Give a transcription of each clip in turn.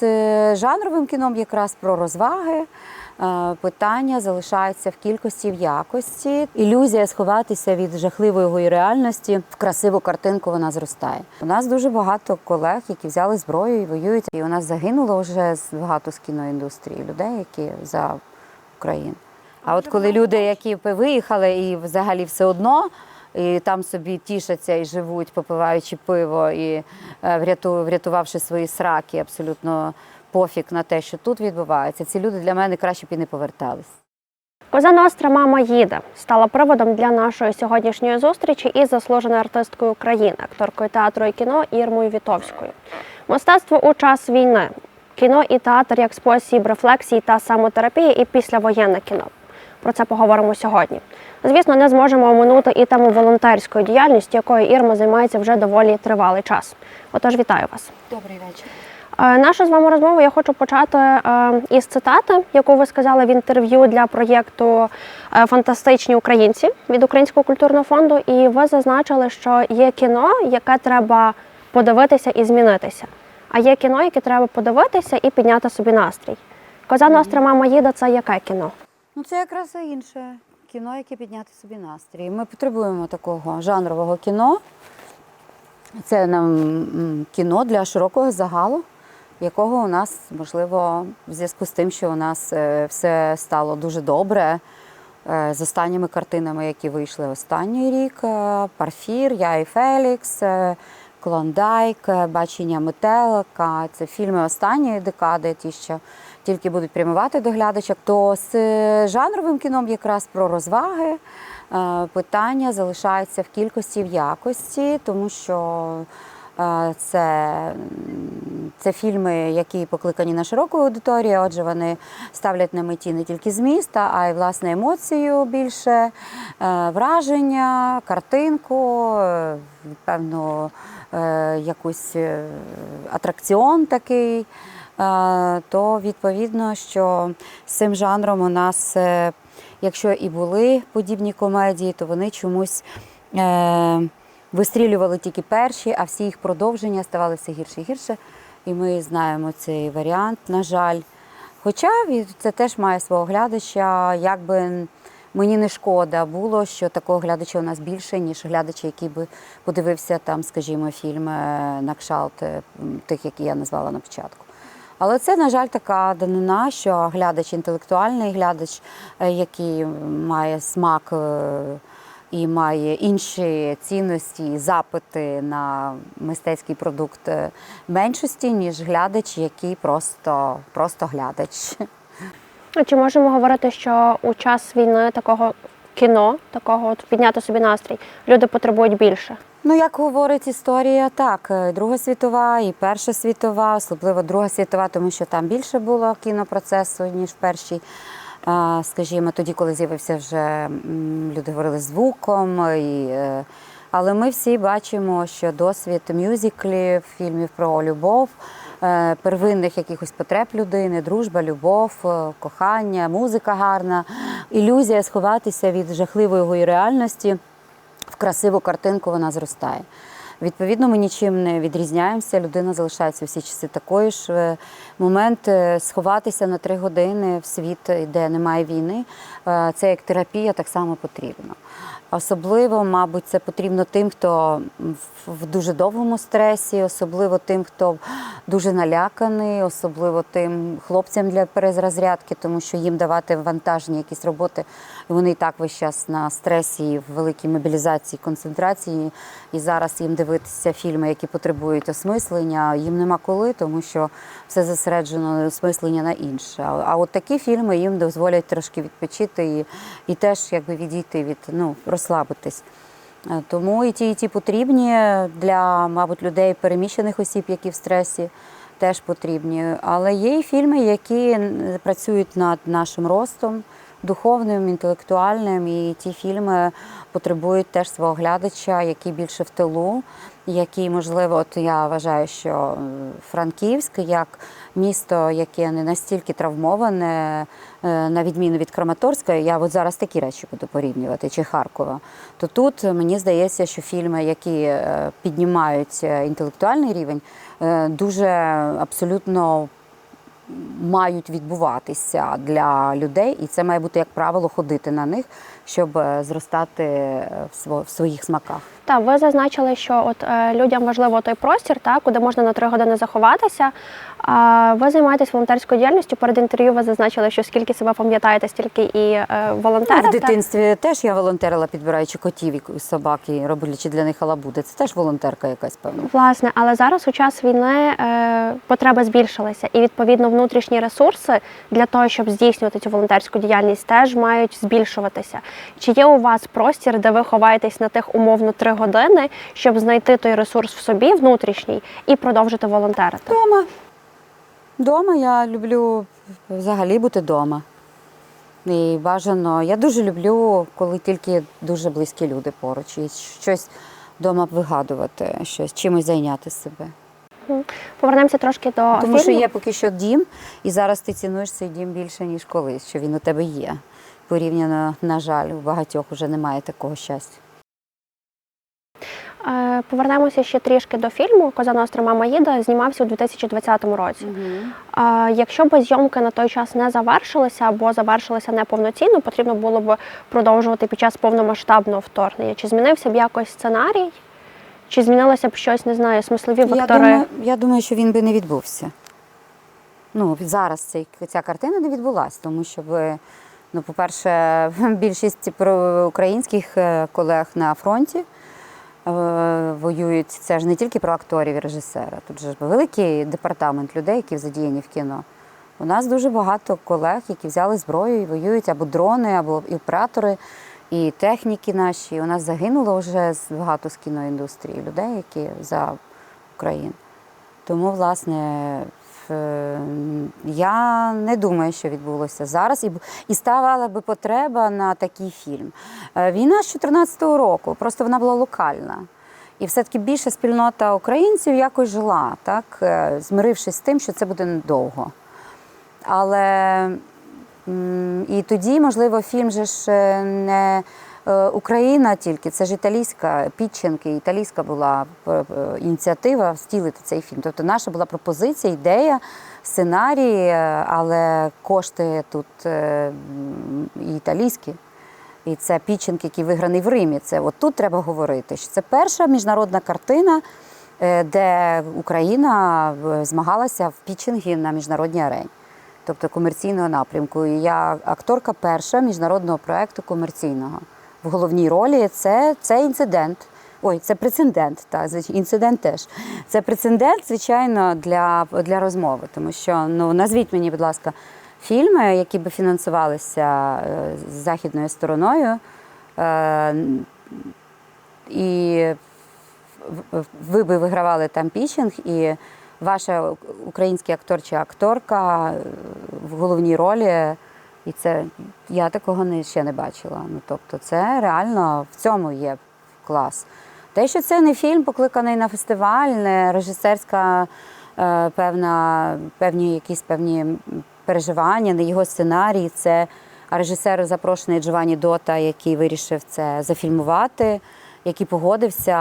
З жанровим кіном якраз про розваги. Е, Питання залишається в кількості в якості. Ілюзія сховатися від жахливої реальності в красиву картинку вона зростає. У нас дуже багато колег, які взяли зброю і воюють. І у нас загинуло вже багато з кіноіндустрії людей, які за Україну. А от коли люди, які виїхали і взагалі все одно, і там собі тішаться і живуть, попиваючи пиво і е, врятувавши свої сраки, абсолютно пофіг на те, що тут відбувається. Ці люди для мене краще б і не повертались. Коза Ностра Мама їде стала приводом для нашої сьогоднішньої зустрічі із заслуженою артисткою України, акторкою театру і кіно Ірмою Вітовською. Мистецтво у час війни, кіно і театр як спосіб рефлексії та самотерапії і післявоєнне кіно. Про це поговоримо сьогодні. Звісно, не зможемо оминути і тему волонтерської діяльності, якою Ірма займається вже доволі тривалий час. Отож, вітаю вас. Добрий вечір. Е, Нашу з вами розмову я хочу почати е, із цитати, яку ви сказали в інтерв'ю для проєкту е, Фантастичні українці від Українського культурного фонду. І ви зазначили, що є кіно, яке треба подивитися і змінитися. А є кіно, яке треба подивитися і підняти собі настрій. Коза Ностра Мама їде це яке кіно? Ну це якраз і інше кіно, яке підняти собі настрій. Ми потребуємо такого жанрового кіно. Це нам кіно для широкого загалу, якого у нас, можливо, в зв'язку з тим, що у нас е, все стало дуже добре. е, З останніми картинами, які вийшли останній рік: е, Парфір, Я і Фелікс, Клондайк, Бачення метелика. Це фільми останньої декади, ті, що тільки будуть прямувати до глядача. То з е, жанровим кіном якраз про розваги е, питання залишаються в кількості в якості, тому що е, це, це фільми, які покликані на широку аудиторію. Отже, вони ставлять на меті не тільки зміста, а й власне емоцію більше, враження, картинку, певну е, якусь атракціон такий. То відповідно, що з цим жанром у нас, е, якщо і були подібні комедії, то вони чомусь е, вистрілювали тільки перші, а всі їх продовження ставали все гірше і гірше. І ми знаємо цей варіант, на жаль. Хоча це теж має свого глядача, якби мені не шкода було, що такого глядача у нас більше, ніж глядача, який би подивився там, скажімо, фільм е, на кшалт тих, які я назвала на початку. Але це, на жаль, така данина, що глядач інтелектуальний, глядач, е, який має смак е, і має інші цінності, запити на мистецький продукт е, меншості, ніж глядач, який просто, просто глядач. Чи можемо говорити, що у час війни такого кіно, такого от підняти собі настрій, люди потребують більше? Ну, як говорить історія, так, е, Друга світова і Перша світова, особливо Друга світова, тому що там більше було кінопроцесу, ніж першій. Скажімо, тоді, коли з'явився вже люди говорили звуком. І, е, але ми всі бачимо, що досвід мюзиклів, фільмів про любов, е, первинних якихось потреб людини, дружба, любов, е, кохання, музика гарна, ілюзія сховатися від жахливої реальності в красиву картинку вона зростає. Відповідно, ми нічим не відрізняємося. Людина залишається всі часи такою ж. Е, Момент е, сховатися на три години в світ, де немає війни, е, це як терапія так само потрібно. Особливо, мабуть, це потрібно тим, хто в- дуже довгому стресі, особливо тим, хто дуже наляканий, особливо тим хлопцям для перезразрядки, тому що їм давати вантажні якісь роботи, і вони і так весь час на стресі, в великій мобілізації, концентрації. І зараз їм дивитися фільми, які потребують осмислення, їм нема коли, тому що все зосереджено осмислення на інше. А, от такі фільми їм дозволять трошки відпочити і, і теж якби відійти від ну, розслабитись. Е, Тому і ті, і ті потрібні для, мабуть, людей, переміщених осіб, які в стресі, теж потрібні. Але є і фільми, які працюють над нашим ростом духовним, інтелектуальним, і ті фільми потребують теж свого глядача, який більше в тилу, який, можливо, от я вважаю, що Франківськ як місто, яке не настільки травмоване, е, на відміну від Краматорська, я от зараз такі речі буду порівнювати, чи Харкова, то тут мені здається, що фільми, які е, піднімають е, інтелектуальний рівень, дуже абсолютно мають відбуватися для людей, і це має бути як правило ходити на них, щоб е, зростати е, в своїх смаках. Та ви зазначили, що от е, людям важливо той простір, та куди можна на три години заховатися. А ви займаєтесь волонтерською діяльністю. Перед інтерв'ю ви зазначили, що скільки себе пам'ятаєте, стільки і е, Ну, в дитинстві теж я волонтерила, підбираючи котів і собаки, роблячи для них халабуди. Це теж волонтерка якась певна. Власне, але зараз у час війни е, потреби збільшилися, і відповідно внутрішні ресурси для того, щоб здійснювати цю волонтерську діяльність, теж мають збільшуватися. Чи є у вас простір, де ви ховаєтесь на тих умовно три години, щоб знайти той ресурс в собі внутрішній і продовжити волонтерити? Дома. Дома я люблю взагалі бути вдома. І бажано, я дуже люблю, коли тільки дуже близькі люди поруч, і щось вдома вигадувати, щось чимось зайняти себе. Повернемося трошки до Тому фільму. що є поки що дім, і зараз ти цінуєш цей дім більше, ніж колись, що він у тебе є. Порівняно, на жаль, у багатьох вже немає такого щастя. Е, Повернемося ще трішки до фільму Коза Ностра Мама їде знімався у 2020 році. А Якщо б зйомки на той час не завершилися або завершилися неповноцінно, потрібно було б продовжувати під час повномасштабного вторгнення. Чи змінився б якось сценарій? Чи змінилося б щось, не знаю, смислові Я думаю, я думаю, що він би не відбувся. Ну, зараз цей, ця картина не відбулася, тому що, ви, ну, по-перше, більшість українських е, колег на фронті е, воюють. Це ж не тільки про акторів і режисера. Тут же великий департамент людей, які задіяні в кіно. У нас дуже багато колег, які взяли зброю і воюють або дрони, або і оператори, і техніки наші. У нас загинуло вже багато з кіноіндустрії людей, які за Україну. Тому, власне, я не думаю, що відбулося зараз, і, і ставала би потреба на такий фільм. Е, Війна з 2014 року, просто вона була локальна. І все-таки більша спільнота українців якось жила, так, е, змирившись з тим, що це буде недовго. Але і тоді, можливо, фільм же ж е, не Україна тільки, це ж італійська Пітченки, італійська була е, е, ініціатива втілити цей фільм. Тобто наша була пропозиція, ідея, сценарій, е, але кошти тут е, і італійські. І це Піченк, який виграний в Римі. Це от тут треба говорити. що Це перша міжнародна картина, е, де Україна е, змагалася в пічингі на міжнародній арені, тобто комерційного напрямку. І я акторка перша міжнародного проєкту комерційного. В головній ролі це, це інцидент. Ой, це прецедент, так, інцидент теж. Це прецедент, звичайно, для, для розмови, тому що ну назвіть мені, будь ласка, фільми, які би фінансувалися е, з західною стороною. Е, і ви би вигравали там пічинг, і ваша український актор чи акторка е, в головній ролі. І це я такого не, ще не бачила. Ну, тобто, це реально в цьому є клас. Те, що це не фільм, покликаний на фестиваль, не режисерська е, певна, певні якісь певні переживання, не його сценарій. Це режисер запрошений Джованні Дота, який вирішив це зафільмувати, який погодився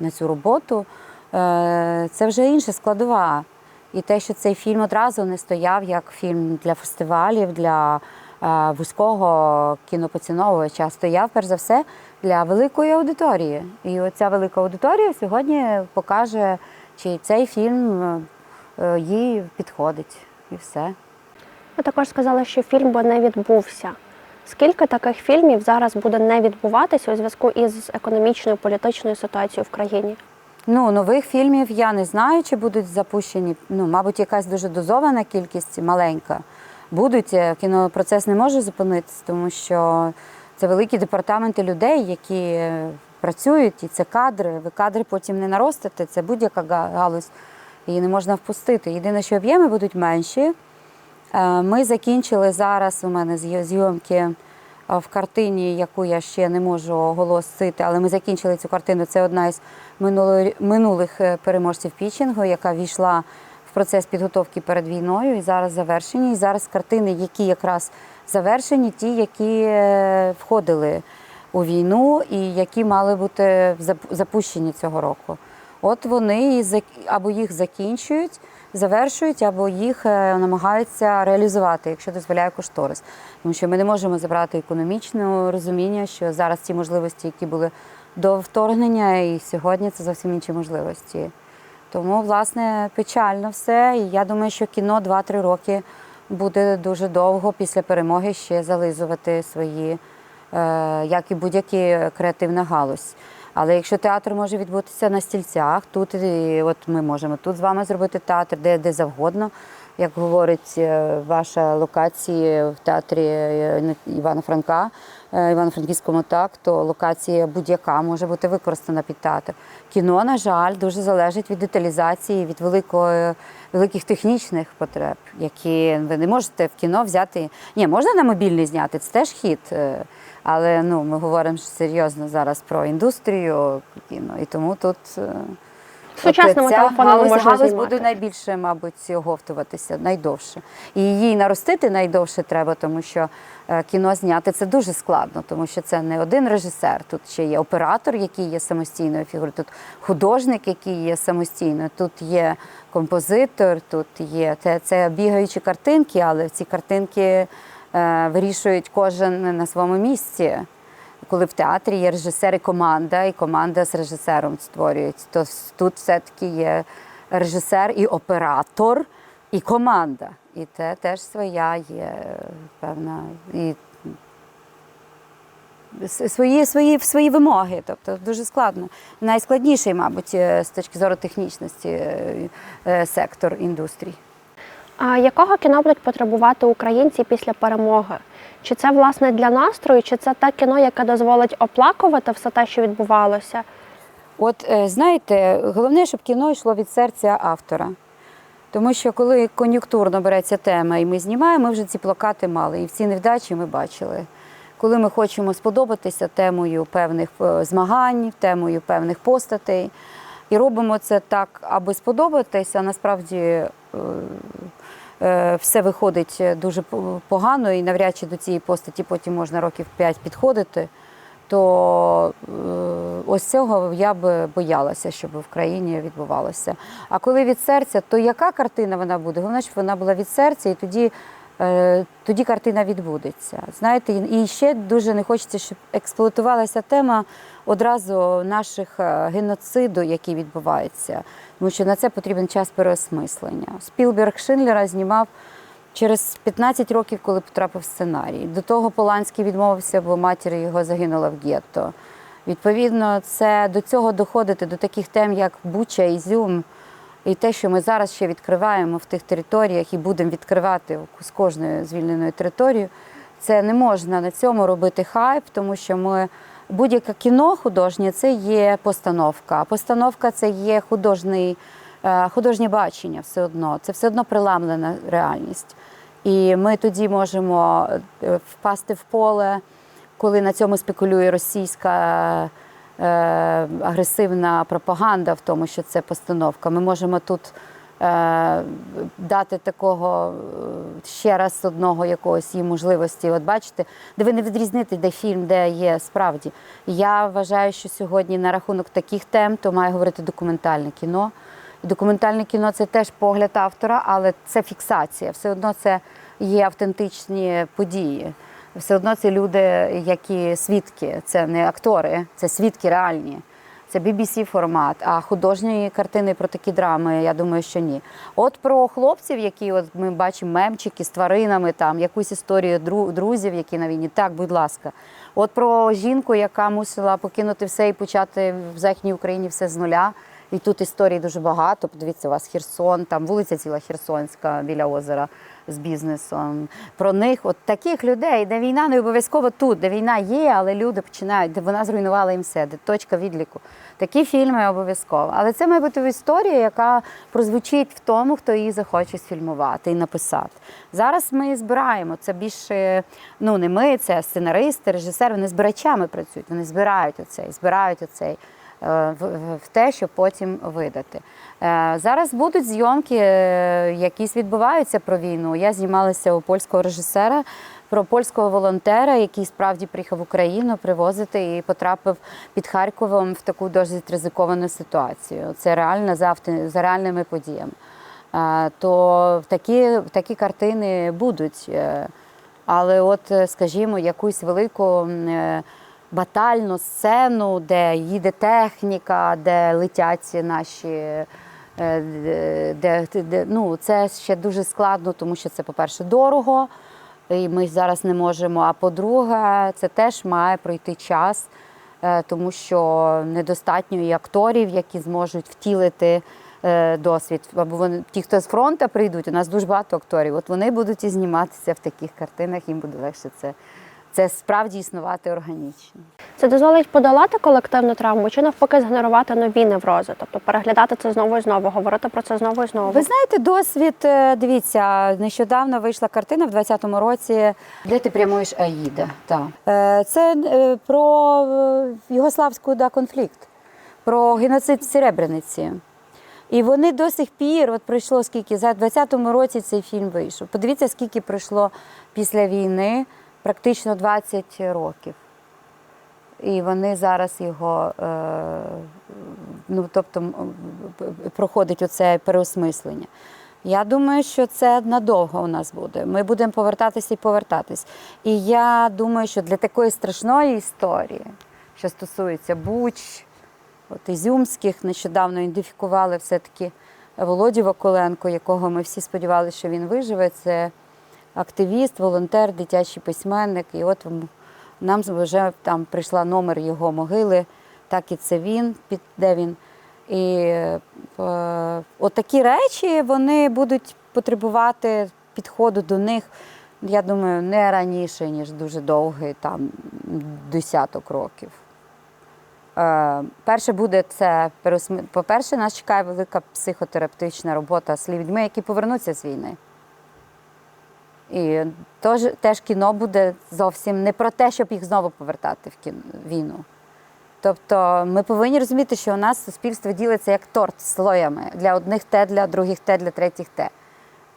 на цю роботу. Е, Це вже інша складова. І те, що цей фільм одразу не стояв як фільм для фестивалів, для е, вузького кінопоціновувача, а стояв перш за все для великої аудиторії. І оця велика аудиторія сьогодні покаже, чи цей фільм е, е, їй підходить, і все. Ви також сказали, що фільм би не відбувся. Скільки таких фільмів зараз буде не відбуватися у зв'язку із економічною політичною ситуацією в країні? Ну, нових фільмів я не знаю, чи будуть запущені. Ну, мабуть, якась дуже дозована кількість, маленька. Будуть. Е, Кінопроцес не може зупинитися, тому що це великі департаменти людей, які е, працюють, і це кадри. Ви кадри потім не наростите, це будь-яка га- галузь, її не можна впустити. Єдине, що об'єми будуть менші. Е, Ми закінчили зараз. У мене зйомки в картині, яку я ще не можу оголосити, але ми закінчили цю картину. Це одна із минулих е, переможців пічингу, яка війшла в процес підготовки перед війною і зараз завершені. І зараз картини, які якраз завершені, ті, які е, входили у війну і які мали бути запущені цього року. От вони або їх закінчують, завершують, або їх е, намагаються реалізувати, якщо дозволяє кошторис. Тому що ми не можемо забрати економічне розуміння, що зараз ті можливості, які були до вторгнення, і сьогодні це зовсім інші можливості. Тому, власне, печально все. І я думаю, що кіно 2-3 роки буде дуже довго після перемоги ще зализувати свої, е, як і будь-яка креативна галузь. Але якщо театр може відбутися на стільцях, тут і от ми можемо тут з вами зробити театр, де, де завгодно. Як говорить е, ваша локація в театрі е, Івана Франка, е, Івано-Франківському так, то локація будь-яка може бути використана під театр. Кіно, на жаль, дуже залежить від деталізації, від великої, великих технічних потреб, які ви не можете в кіно взяти. Ні, можна на мобільний зняти, це теж хід. Але ну, ми говоримо серйозно зараз про індустрію кіно, і тому тут. е, ця телефонами галузь, можна галузь знімати. буде найбільше, мабуть, оговтуватися, найдовше. І її наростити найдовше треба, тому що е, кіно зняти це дуже складно, тому що це не один режисер. Тут ще є оператор, який є самостійною фігурою, тут художник, який є самостійною, тут є композитор, тут є це, це бігаючі картинки, але ці картинки вирішують кожен на своєму місці. Коли в театрі є режисер і команда, і команда з режисером створюють, то тут все-таки є режисер і оператор, і команда. І це теж своя є певна і свої, свої, свої вимоги. Тобто дуже складно. Найскладніший, мабуть, е, з точки зору технічності е, е, сектор індустрії. А якого кіно будуть потребувати українці після перемоги? Чи це власне для настрою, чи це те кіно, яке дозволить оплакувати все те, що відбувалося? От е, знаєте, головне, щоб кіно йшло від серця автора. Тому що коли кон'юнктурно береться тема і ми знімаємо, ми вже ці плакати мали, і всі невдачі ми бачили. Коли ми хочемо сподобатися темою певних е, змагань, темою певних постатей, і робимо це так, аби сподобатися, насправді е, все виходить дуже погано, і навряд чи до цієї постаті потім можна років 5 підходити, то е, ось цього я би боялася, щоб в країні відбувалося. А коли від серця, то яка картина вона буде? Головне, щоб вона була від серця, і тоді, е, тоді картина відбудеться. Знаєте, і ще дуже не хочеться, щоб експлуатувалася тема одразу наших е, геноциду, який відбувається. Тому що на це потрібен час переосмислення. Спілберг Шиндлера знімав через 15 років, коли потрапив сценарій. До того Поланський відмовився, бо матір його загинула в гетто. Відповідно, це до цього доходити до таких тем, як Буча, Ізюм, і те, що ми зараз ще відкриваємо в тих територіях і будемо відкривати з кожною звільненою територією, це не можна на цьому робити хайп, тому що ми будь-яке кіно художнє це є постановка. Постановка це є художній, е, художнє бачення все одно. Це все одно приламлена реальність. І ми тоді можемо е, впасти в поле, коли на цьому спекулює російська агресивна пропаганда в тому, що це постановка. Ми можемо тут е, дати такого е, ще раз одного якогось їм можливості. От бачите, де ви не відрізнити, де фільм, де є справді. Я вважаю, що сьогодні на рахунок таких тем то має говорити документальне кіно. Документальне кіно це теж погляд автора, але це фіксація. Все одно це є автентичні події. Все одно це люди, які свідки, це не актори, це свідки реальні. Це BBC формат, а художні картини про такі драми, я думаю, що ні. От про хлопців, які от ми бачимо мемчики з тваринами, там якусь історію друзів, які на війні. Так, будь ласка. От про жінку, яка мусила покинути все і почати в Західній Україні все з нуля. І тут історій дуже багато. Подивіться, у вас Херсон, там вулиця ціла Херсонська біля озера з бізнесом. Про них, от таких людей, де війна не обов'язково тут, де війна є, але люди починають, де вона зруйнувала їм все, де точка відліку. Такі фільми обов'язково. Але це має бути історія, яка прозвучить в тому, хто її захоче сфільмувати і написати. Зараз ми збираємо це більше, ну не ми, це сценаристи, режисери, вони збирачами працюють, вони збирають оцей, збирають оцей в, в- те, щоб потім видати. Е, Зараз будуть зйомки, е, якісь відбуваються про війну. Я знімалася у польського режисера про польського волонтера, який справді приїхав в Україну привозити і потрапив під Харковом в таку досить ризиковану ситуацію. Це реально за, за реальними подіями. Е, То такі, такі картини будуть. Е, Але от, е, скажімо, якусь велику е, батальну сцену, де їде техніка, де летять наші. е, Де, де, ну, це ще дуже складно, тому що це, по-перше, дорого, і ми зараз не можемо. А по-друге, це теж має пройти час, е, тому що недостатньо і акторів, які зможуть втілити е, досвід. Або вони ті, хто з фронту прийдуть, у нас дуже багато акторів. От вони будуть і зніматися в таких картинах, їм буде легше це, це справді існувати органічно. Це дозволить подолати колективну травму чи навпаки згенерувати нові неврози, тобто переглядати це знову і знову, говорити про це знову і знову. Ви знаєте, досвід, е, дивіться, нещодавно вийшла картина в 20-му році, де ти прямуєш Аїда. Так. Е, Це е, про югославську да, конфлікт, про геноцид в Серебряниці. І вони до сих пір, от пройшло скільки, за 20-му році цей фільм вийшов. Подивіться, скільки пройшло після війни, практично 20 років. І вони зараз його, е, ну тобто проходить оце переосмислення. Я думаю, що це надовго у нас буде. Ми будемо повертатися і повертатись. І я думаю, що для такої страшної історії, що стосується Буч, от Ізюмських, нещодавно ідентифікували все-таки Володю Вакуленко, якого ми всі сподівалися, що він виживе. Це активіст, волонтер, дитячий письменник. І от нам вже там прийшла номер його могили, так і це він, де він. І е, от такі речі вони будуть потребувати підходу до них, я думаю, не раніше, ніж дуже довгий, там десяток років. Е, перше буде це По-перше, нас чекає велика психотерапевтична робота з людьми, які повернуться з війни. І теж, теж кіно буде зовсім не про те, щоб їх знову повертати в кіно, війну. Тобто ми повинні розуміти, що у нас суспільство ділиться як торт слоями. Для одних те, для других те, для третіх те.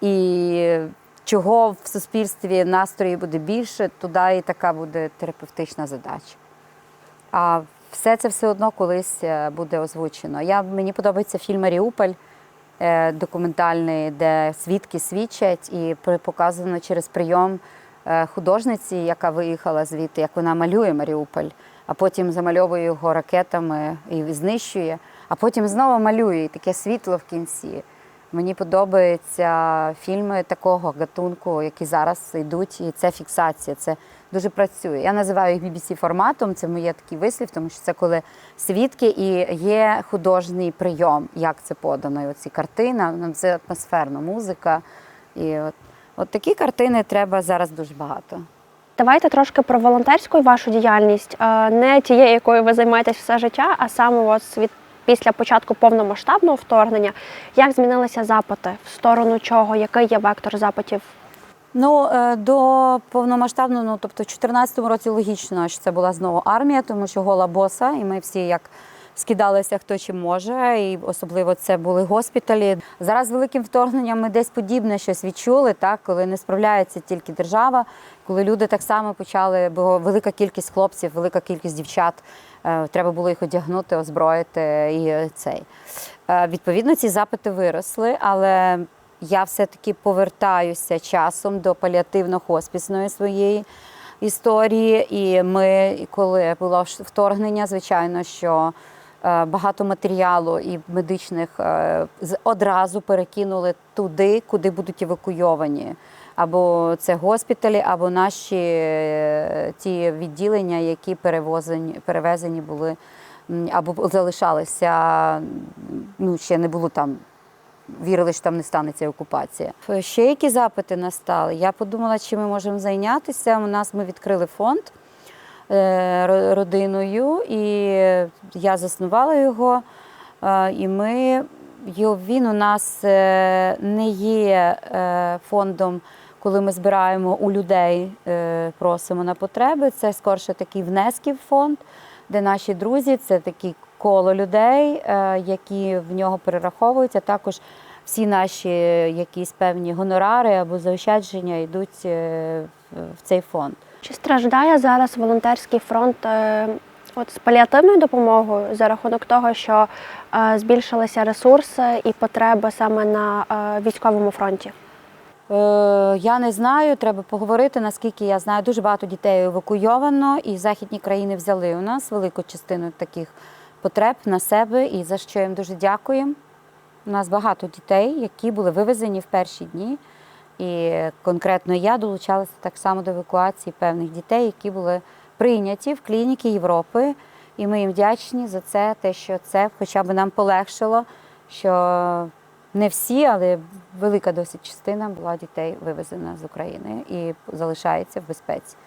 І чого в суспільстві настрої буде більше, туди і така буде терапевтична задача. А все це все одно колись е, буде озвучено. Я, мені подобається фільм Маріуполь документальний, де свідки свідчать, і показано через прийом е, художниці, яка виїхала звідти, як вона малює Маріуполь, а потім замальовує його ракетами і знищує, а потім знову малює і таке світло в кінці. Мені подобаються фільми такого гатунку, які зараз йдуть, і це фіксація. Це дуже працює. Я називаю їх BBC форматом. Це моє такий вислів, тому що це коли свідки і є художній прийом, як це подано. І оці картина, ну, це атмосферна музика. І от, от такі картини треба зараз дуже багато. Давайте трошки про волонтерську вашу діяльність, е, не тією, якою ви займаєтесь все життя, а саме от від після початку повномасштабного вторгнення. Як змінилися запити? В сторону чого? Який є вектор запитів? Ну, е, до повномасштабного, ну тобто в 2014 році логічно, що це була знову армія, тому що гола боса, і ми всі як скидалися хто чим може, і особливо це були госпіталі. Зараз з великим вторгненням ми десь подібне щось відчули, так, коли не справляється тільки держава, коли люди так само почали, бо велика кількість хлопців, велика кількість дівчат. е, Треба було їх одягнути, озброїти і цей. Е, Відповідно, ці запити виросли, але я все-таки повертаюся часом до паліативно-хоспісної своєї історії. І ми, коли було вторгнення, звичайно, що е, багато матеріалу і медичних е, одразу перекинули туди, куди будуть евакуйовані. Або це госпіталі, або наші е, ті відділення, які перевозені, перевезені були, або залишалися, ну ще не було там вірили, що там не станеться окупація. Ще які запити настали? Я подумала, чим ми можемо зайнятися. У нас ми відкрили фонд е, родиною, і я заснувала його. Е, І ми він у нас е, не є е, фондом, коли ми збираємо у людей, е, просимо на потреби. Це скорше такий внесків фонд, де наші друзі це такі коло людей, е, які в нього перераховуються. Також всі наші якісь певні гонорари або заощадження йдуть е, в- цей фонд. Чи страждає зараз волонтерський фронт е, от з паліативною допомогою за рахунок того, що е, збільшилися ресурси і потреби саме на е, військовому фронті? Е, Я не знаю, треба поговорити. Наскільки я знаю, дуже багато дітей евакуйовано, і західні країни взяли у нас велику частину таких потреб на себе, і за що їм дуже дякуємо. У нас багато дітей, які були вивезені в перші дні. І конкретно я долучалася так само до евакуації певних дітей, які були прийняті в клініки Європи. І ми їм вдячні за це, те, що це хоча б нам полегшило, що не всі, але велика досить частина була дітей вивезена з України і залишається в безпеці.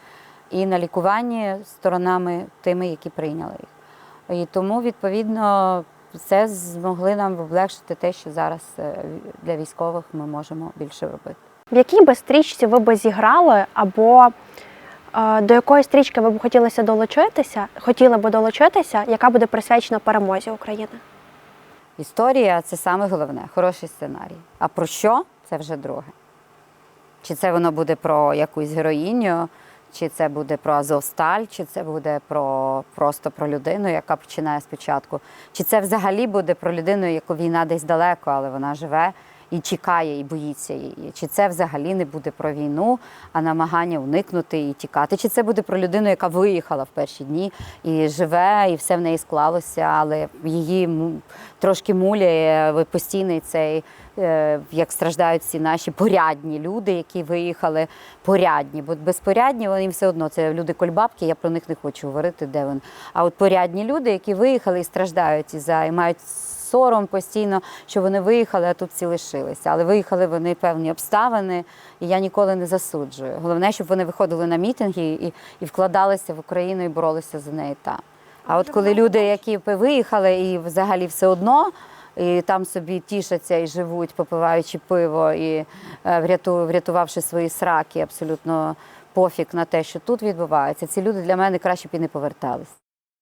І на лікуванні сторонами тими, які прийняли їх. І тому, відповідно, це змогли нам облегшити те, що зараз е, для військових ми можемо більше робити. В якій би стрічці ви би зіграли, або е, до якої стрічки ви б хотілося долучитися, хотіли би долучитися, яка буде присвячена перемозі України? Історія це саме головне, хороший сценарій. А про що це вже друге. Чи це воно буде про якусь героїню, чи це буде про Азовсталь, чи це буде про просто про людину, яка починає спочатку, чи це взагалі буде про людину, яку війна десь далеко, але вона живе і чекає, і боїться її. Чи це взагалі не буде про війну, а намагання уникнути і тікати? Чи це буде про людину, яка виїхала в перші дні і живе, і все в неї склалося, але її трошки муляє постійний цей, е, як страждають всі наші порядні люди, які виїхали порядні. Бо безпорядні вони все одно це люди кольбабки, я про них не хочу говорити, де вони. А от порядні люди, які виїхали і страждають і мають сором постійно, що вони виїхали, а тут всі лишилися. Але виїхали вони певні обставини, і я ніколи не засуджую. Головне, щоб вони виходили на мітинги і, і вкладалися в Україну і боролися за неї там. А от коли люди, які виїхали і взагалі все одно. І там собі тішаться і живуть, попиваючи пиво і е, врятувавши свої сраки, абсолютно пофіг на те, що тут відбувається. Ці люди для мене краще б і не повертались.